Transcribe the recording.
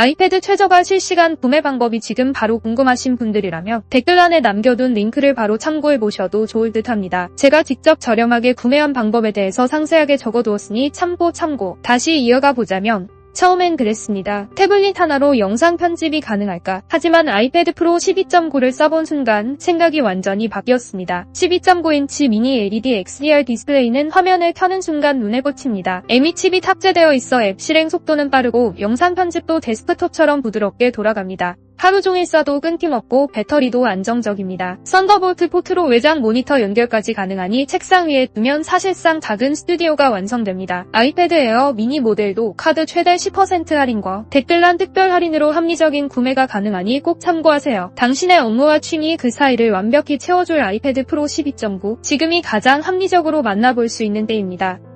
아이패드 최저가 실시간 구매 방법이 지금 바로 궁금하신 분들이라면 댓글란에 남겨둔 링크를 바로 참고해 보셔도 좋을 듯 합니다. 제가 직접 저렴하게 구매한 방법에 대해서 상세하게 적어두었으니 참고 참고. 다시 이어가 보자면 처음엔 그랬습니다. 태블릿 하나로 영상 편집이 가능할까? 하지만 아이패드 프로 12.9를 써본 순간 생각이 완전히 바뀌었습니다. 12.9인치 미니 LED XDR 디스플레이는 화면을 켜는 순간 눈에 꽂힙니다. M2 칩이 탑재되어 있어 앱 실행 속도는 빠르고 영상 편집도 데스크톱처럼 부드럽게 돌아갑니다. 하루 종일 써도 끊김없고 배터리도 안정적입니다. 썬더볼트 포트로 외장 모니터 연결까지 가능하니 책상 위에 두면 사실상 작은 스튜디오가 완성됩니다. 아이패드 에어 미니 모델도 카드 최대 10% 할인과 댓글란 특별 할인으로 합리적인 구매가 가능하니 꼭 참고하세요. 당신의 업무와 취미 그 사이를 완벽히 채워줄 아이패드 프로 12.9 지금이 가장 합리적으로 만나볼 수 있는 때입니다.